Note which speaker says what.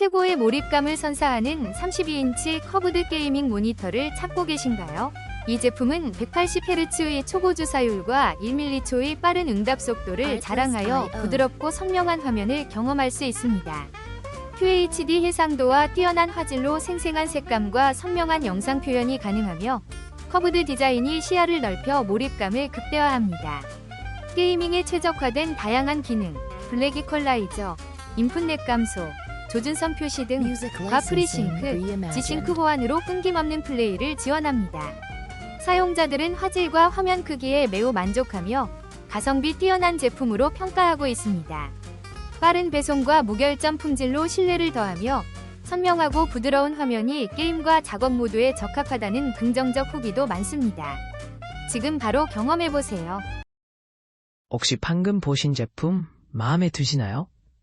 Speaker 1: 최고의 몰입감을 선사하는 32인치 커브드 게이밍 모니터를 찾고 계신가요? 이 제품은 180Hz의 초고 주사율과 1mH의 빠른 응답 속도를 자랑하여 부드럽고 선명한 화면을 경험할 수 있습니다. QHD 해상도와 뛰어난 화질로 생생한 색감과 선명한 영상 표현이 가능하며 커브드 디자인이 시야를 넓혀 몰입감을 극대화합니다. 게이밍에 최적화된 다양한 기능, 블랙 이퀄라이저, 인풋넷 감소, 조준선 표시 등 과프리 싱크, 지싱크 호환으로 끊김없는 플레이를 지원합니다. 사용자들은 화질과 화면 크기에 매우 만족하며 가성비 뛰어난 제품으로 평가하고 있습니다. 빠른 배송과 무결점 품질로 신뢰를 더하며 선명하고 부드러운 화면이 게임과 작업 모두에 적합하다는 긍정적 후기도 많습니다. 지금 바로 경험해보세요.
Speaker 2: 혹시 방금 보신 제품 마음에 드시나요?